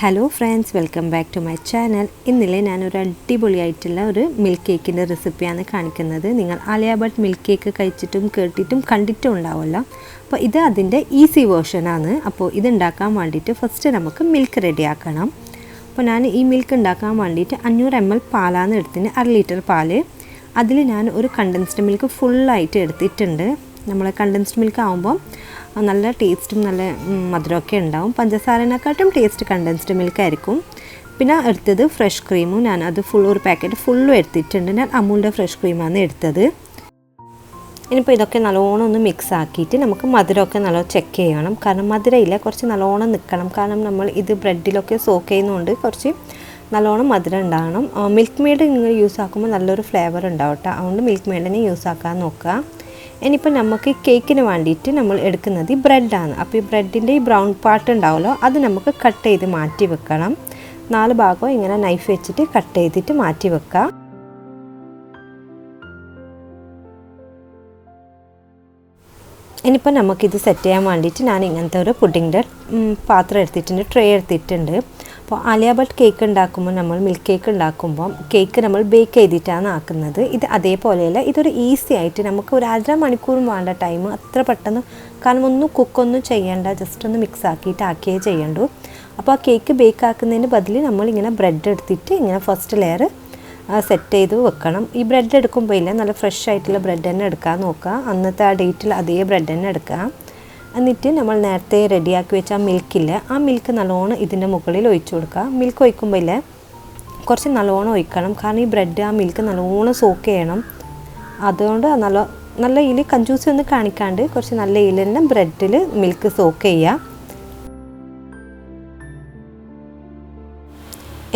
Hello friends welcome back to my channel ഇന്നലെ ഞാനൊരു അടിപൊളിയായിട്ടുള്ള ഒരു മിൽക്ക് കേക്കിന്റെ റെസിപ്പിയാണ് കാണിക്കുന്നത്. നിങ്ങൾ ആലിയ മിൽക്ക് കേക്ക് കഴിച്ചിട്ടും കേട്ടിട്ടും കണ്ടിട്ടും ഉണ്ടാവുമല്ലോ. അപ്പോൾ ഇത് അതിന്റെ ഈസി വേർഷനാണ് അപ്പോൾ ഇത് ഉണ്ടാക്കാൻ വേണ്ടിയിട്ട് ഫസ്റ്റ് നമുക്ക് മിൽക്ക് റെഡിയാക്കണം അപ്പോൾ ഞാൻ ഈ മിൽക്ക് ഉണ്ടാക്കാൻ വേണ്ടിയിട്ട് അഞ്ഞൂറ് എം എൽ പാലാണ് എടുത്തിന് അര ലിറ്റർ പാൽ. അതിൽ ഞാൻ ഒരു കണ്ടൻസ്ഡ് മിൽക്ക് ഫുള്ളായിട്ട് എടുത്തിട്ടുണ്ട്. നമ്മൾ കണ്ടൻസ്ഡ് മിൽക്ക് ആകുമ്പോൾ നല്ല ടേസ്റ്റും നല്ല മധുരമൊക്കെ ഉണ്ടാവും. പഞ്ചസാരനെക്കാട്ടും ടേസ്റ്റ് കണ്ടൻസ്ഡ് മിൽക്ക് ആയിരിക്കും. പിന്നെ എടുത്തത് ഫ്രഷ് ക്രീമും ഞാൻ അത് ഫുൾ ഒരു പാക്കറ്റ് ഫുള്ളും എടുത്തിട്ടുണ്ട്. ഞാൻ അമൂലിന്റെ ഫ്രഷ് ക്രീമാണ് എടുത്തത്. ഇനിയിപ്പോൾ ഇതൊക്കെ നല്ലോണം ഒന്ന് മിക്സ് ആക്കിയിട്ട് നമുക്ക് മധുരമൊക്കെ നല്ലോണം ചെക്ക് ചെയ്യണം. കാരണം മധുരമില്ല കുറച്ച് നല്ലോണം നിൽക്കണം. കാരണം നമ്മൾ ഇത് ബ്രെഡിലൊക്കെ സോക്ക് ചെയ്യുന്നതുകൊണ്ട് കുറച്ച് നല്ലോണം മധുരം ഉണ്ടാകണം. മിൽക്ക് മെയ്ഡ് നിങ്ങൾ യൂസ് ആക്കുമ്പോൾ നല്ലൊരു ഫ്ലേവർ ഉണ്ടാവും കേട്ടോ അതുകൊണ്ട് മിൽക്ക് മെയ്ഡിനെ യൂസ് ആക്കാൻ നോക്കുക. ഇനിയിപ്പോൾ നമുക്ക് കേക്കിന് വേണ്ടിയിട്ട് നമ്മൾ എടുക്കുന്നത് ഈ ബ്രെഡാണ്. അപ്പോൾ ഈ ബ്രെഡിന്റെ ഈ ബ്രൗൺ പാർട്ട് ഉണ്ടാവുമല്ലോ അത് നമുക്ക് കട്ട് ചെയ്ത് മാറ്റി വെക്കണം. നാല് ഭാഗവും ഇങ്ങനെ നൈഫ് വെച്ചിട്ട് കട്ട് ചെയ്തിട്ട് മാറ്റി വെക്കാം. ഇനിയിപ്പോൾ നമുക്കിത് സെറ്റ് ചെയ്യാൻ വേണ്ടിയിട്ട് ഞാൻ ഇങ്ങനത്തെ ഒരു പുഡിങ്ങിന്റെ പാത്രം എടുത്തിട്ടുണ്ട് ട്രേ എടുത്തിട്ടുണ്ട്. അപ്പോൾ ആലിയ ഭട്ട് കേക്ക് ഉണ്ടാക്കുമ്പോൾ നമ്മൾ മിൽക്ക് കേക്ക് ഉണ്ടാക്കുമ്പോൾ കേക്ക് നമ്മൾ ബേക്ക് ചെയ്തിട്ടാണ് ആക്കുന്നത്. ഇത് അതേപോലെയല്ല ഇതൊരു ഈസി ആയിട്ട് നമുക്ക് ഒരു അര മണിക്കൂറും വേണ്ട ടൈം അത്ര പെട്ടെന്ന് കാരണം ഒന്നും കുക്കൊന്നും ചെയ്യേണ്ട ജസ്റ്റ് ഒന്ന് മിക്സ് ആക്കിയിട്ട് ആക്കിയേ ചെയ്യണ്ടു. അപ്പോൾ ആ കേക്ക് ബേക്ക് ആക്കുന്നതിന് ബദലി നമ്മൾ ഇങ്ങനെ ബ്രെഡ് എടുത്തിട്ട് ഇങ്ങനെ ഫസ്റ്റ് ലെയർ സെറ്റ് ചെയ്ത് വെക്കണം. ഈ ബ്രെഡ് എടുക്കുമ്പോൾ ഇല്ല നല്ല ഫ്രഷ് ആയിട്ടുള്ള ബ്രെഡ് തന്നെ എടുക്കാൻ നോക്കുക. അന്നത്തെ ആ ഡേറ്റിൽ അതേ ബ്രെഡ് തന്നെ എടുക്കുക. എന്നിട്ട് നമ്മൾ നേരത്തെ റെഡിയാക്കി വെച്ച ആ മിൽക്കില്ല ആ മിൽക്ക് നല്ലോണം ഇതിന്റെ മുകളിൽ ഒഴിച്ചു കൊടുക്കുക. മിൽക്ക് ഒഴിക്കുമ്പോൾ ഇല്ലേ കുറച്ച് നല്ലോണം ഒഴിക്കണം. കാരണം ഈ ബ്രെഡ് ആ മിൽക്ക് നല്ലോണം സോക്ക് ചെയ്യണം. അതുകൊണ്ട് നല്ല നല്ല ഇലി കഞ്ചൂസി ഒന്ന് കാണിക്കാണ്ട് കുറച്ച് നല്ല ഇല തന്നെ ബ്രെഡിൽ മിൽക്ക് സോക്ക് ചെയ്യുക.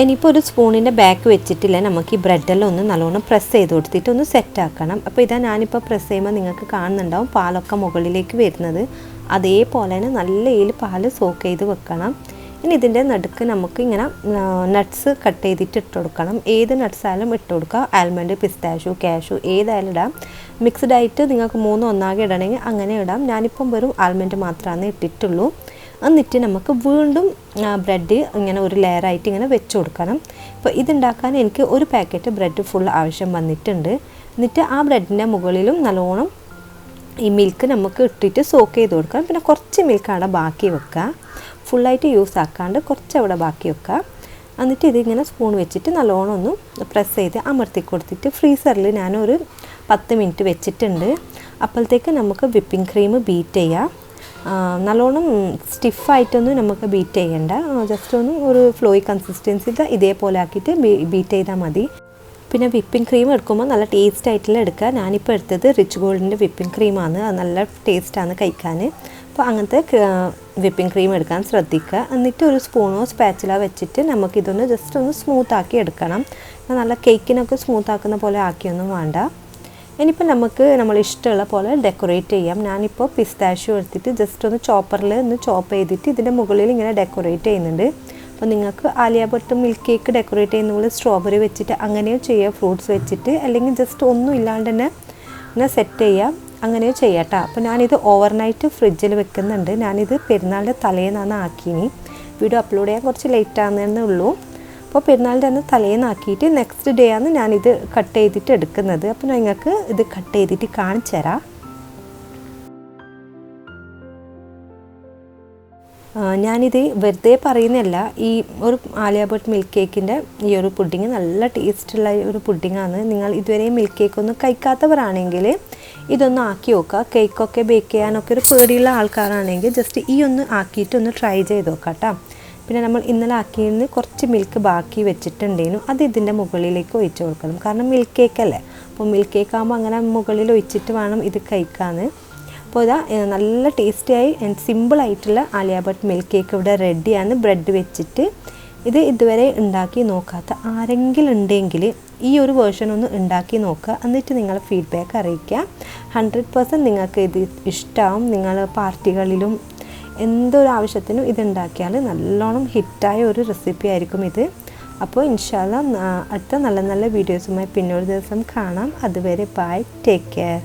ഇനിയിപ്പോൾ ഒരു സ്പൂണിന്റെ ബാക്ക് വെച്ചിട്ടില്ല നമുക്ക് ഈ ബ്രെഡെല്ലാം ഒന്ന് നല്ലോണം പ്രസ് ചെയ്ത് കൊടുത്തിട്ട് ഒന്ന് സെറ്റ് ആക്കണം. അപ്പോൾ ഇതാ ഞാനിപ്പോൾ പ്രസ് ചെയ്യുമ്പോൾ നിങ്ങൾക്ക് കാണുന്നുണ്ടാവും പാലൊക്കെ മുകളിലേക്ക് വരുന്നത്. അതേപോലെ തന്നെ നല്ല ഇതിൽ പാൽ സോക്ക് ചെയ്ത് വെക്കണം. ഇനി ഇതിന്റെ നടുക്ക് നമുക്ക് ഇങ്ങനെ നട്ട്സ് കട്ട് ചെയ്തിട്ട് ഇട്ട് കൊടുക്കണം. ഏത് നട്ട്സ് ആയാലും ഇട്ട് കൊടുക്കുക. ആൽമണ്ട് പിസ്താഷു കാഷു ഏതായാലും ഇടാം. മിക്സ്ഡ് ആയിട്ട് നിങ്ങൾക്ക് മൂന്ന് ഒന്നാകെ ഇടണമെങ്കിൽ അങ്ങനെ ഇടാം. ഞാനിപ്പം വെറും ആൽമണ്ട് മാത്രമാണ് ഇട്ടിട്ടുള്ളൂ. എന്നിട്ട് നമുക്ക് വീണ്ടും ബ്രെഡ് ഇങ്ങനെ ഒരു ലെയറായിട്ട് ഇങ്ങനെ വെച്ച് കൊടുക്കണം. ഇപ്പോൾ ഇതുണ്ടാക്കാൻ എനിക്ക് ഒരു പാക്കറ്റ് ബ്രെഡ് ഫുൾ ആവശ്യം വന്നിട്ടുണ്ട്. എന്നിട്ട് ആ ബ്രെഡിന്റെ മുകളിലും നല്ലോണം ഈ മിൽക്ക് നമുക്ക് ഇട്ടിട്ട് സോക്ക് ചെയ്ത് കൊടുക്കാം. പിന്നെ കുറച്ച് മിൽക്ക് അവിടെ ബാക്കി വെക്കുക. ഫുള്ളായിട്ട് യൂസ് ആക്കാണ്ട് കുറച്ച് അവിടെ ബാക്കി വെക്കുക. എന്നിട്ട് ഇതിങ്ങനെ സ്പൂൺ വെച്ചിട്ട് നല്ലോണം ഒന്ന് പ്രസ് ചെയ്ത് അമർത്തി കൊടുത്തിട്ട് ഫ്രീസറിൽ ഞാനൊരു പത്ത് മിനിറ്റ് വെച്ചിട്ടുണ്ട്. അപ്പോഴത്തേക്ക് നമുക്ക് വിപ്പിംഗ് ക്രീം ബീറ്റ് ചെയ്യാം. നല്ലോണം സ്റ്റിഫായിട്ടൊന്നും നമുക്ക് ബീറ്റ് ചെയ്യണ്ട. ജസ്റ്റ് ഒന്ന് ഒരു ഫ്ലോയി കൺസിസ്റ്റൻസി ഇതേപോലെ ആക്കിയിട്ട് ബീറ്റ് ചെയ്താൽ മതി. പിന്നെ വിപ്പിംഗ് ക്രീം എടുക്കുമ്പോൾ നല്ല ടേസ്റ്റ് ആയിട്ടുള്ള എടുക്കുക. ഞാനിപ്പോൾ എടുത്തത് റിച്ച് ഗോൾഡിന്റെ വിപ്പിംഗ് ക്രീമാണ് അത് നല്ല ടേസ്റ്റാണ് കഴിക്കാൻ. അപ്പോൾ അങ്ങനത്തെ വിപ്പിംഗ് ക്രീം എടുക്കാൻ ശ്രദ്ധിക്കുക. എന്നിട്ട് ഒരു സ്പൂണോ സ്പാച്ചില വെച്ചിട്ട് നമുക്കിതൊന്ന് ജസ്റ്റ് ഒന്ന് സ്മൂത്ത് ആക്കി എടുക്കണം. നല്ല കേക്കിനൊക്കെ സ്മൂത്ത് ആക്കുന്ന പോലെ ആക്കിയൊന്നും വേണ്ട. ഇനിയിപ്പോൾ നമുക്ക് നമ്മൾ ഇഷ്ടമുള്ള പോലെ ഡെക്കറേറ്റ് ചെയ്യാം. ഞാനിപ്പോൾ പിസ്താഷ്യൂ എടുത്തിട്ട് ജസ്റ്റ് ഒന്ന് ചോപ്പറിൽ ഒന്ന് ചോപ്പ് ചെയ്തിട്ട് ഇതിന്റെ മുകളിൽ ഇങ്ങനെ ഡെക്കറേറ്റ് ചെയ്യുന്നുണ്ട്. അപ്പോൾ നിങ്ങൾക്ക് Alia Bhatt milk cake decorate ചെയ്യുന്ന സ്ട്രോബെറി വെച്ചിട്ട് അങ്ങനെയോ ചെയ്യാം ഫ്രൂട്ട്സ് വെച്ചിട്ട്. അല്ലെങ്കിൽ ജസ്റ്റ് ഒന്നും ഇല്ലാണ്ട് തന്നെ ഇങ്ങനെ സെറ്റ് ചെയ്യാം അങ്ങനെയോ ചെയ്യാം കേട്ടോ അപ്പോൾ ഞാനിത് ഓവർനൈറ്റ് ഫ്രിഡ്ജിൽ വെക്കുന്നുണ്ട്. ഞാനിത് പെരുന്നാളിന്റെ തലേന്നാണ് ആക്കിയിനി വീഡിയോ അപ്ലോഡ് ചെയ്യാൻ കുറച്ച് ലേറ്റ് ആകുന്നതേ ഉള്ളൂ. അപ്പോൾ പെരുന്നാളിന്റെ അന്ന് തലേന്നാക്കിയിട്ട് നെക്സ്റ്റ് ഡേ ആണ് ഞാനിത് കട്ട് ചെയ്തിട്ട് എടുക്കുന്നത്. അപ്പോൾ നിങ്ങൾക്ക് ഇത് കട്ട് ചെയ്തിട്ട് കാണിച്ചു തരാം. ഞാനിത് വെറുതെ പറയുന്നതല്ല ഈ ഒരു ആലിയ ഭട്ട് മിൽക്ക് കേക്കിന്റെ ഈ ഒരു പുഡിങ് നല്ല ടേസ്റ്റുള്ള ഒരു പുഡിങ്ങാണ് നിങ്ങൾ ഇതുവരെ മിൽക്ക് കേക്ക് ഒന്നും കഴിക്കാത്തവരാണെങ്കിൽ ഇതൊന്ന് ആക്കി നോക്കുക. കേക്കൊക്കെ ബേക്ക് ചെയ്യാനൊക്കെ ഒരു പേടിയുള്ള ആൾക്കാരാണെങ്കിൽ ജസ്റ്റ് ഈ ഒന്ന് ആക്കിയിട്ട് ഒന്ന് ട്രൈ ചെയ്ത് നോക്കാം കേട്ടോ പിന്നെ നമ്മൾ ഇന്നലെ ആക്കിയിരുന്ന് കുറച്ച് മിൽക്ക് ബാക്കി വെച്ചിട്ടുണ്ടേനു. അത് ഇതിന്റെ മുകളിലേക്ക് ഒഴിച്ച് കൊടുക്കണം. കാരണം മിൽക്ക് കേക്കല്ലേ അപ്പോൾ മിൽക്ക് കേക്ക് ആകുമ്പോൾ അങ്ങനെ മുകളിൽ ഒഴിച്ചിട്ട് വേണം ഇത് കഴിക്കാന്ന് അപ്പോൾ ഇതാ നല്ല ടേസ്റ്റിയായി ആൻഡ് സിമ്പിളായിട്ടുള്ള ആലിയ ഭട്ട് മിൽക്ക് കേക്ക് ഇവിടെ റെഡിയാണ് ബ്രെഡ് വെച്ചിട്ട് ഇത് ഇതുവരെ ഉണ്ടാക്കി നോക്കാത്ത ആരെങ്കിലും ഉണ്ടെങ്കിൽ ഈ ഒരു വേർഷൻ ഒന്ന് ഉണ്ടാക്കി നോക്കുക. എന്നിട്ട് നിങ്ങൾ ഫീഡ്ബാക്ക് അറിയിക്കുക. ഹൺഡ്രഡ് പെർസെന്റ് നിങ്ങൾക്ക് ഇത് ഇഷ്ടമാവും നിങ്ങൾ പാർട്ടികളിലും എന്തൊരു ആവശ്യത്തിനും ഇത് ഉണ്ടാക്കിയാൽ നല്ലോണം ഹിറ്റായ ഒരു റെസിപ്പി ആയിരിക്കും ഇത്. അപ്പോൾ ഇൻഷാല്ല അടുത്ത നല്ല നല്ല വീഡിയോസുമായി പിന്നൊരു ദിവസം കാണാം. അതുവരെ ബൈ ടേക്ക് കെയർ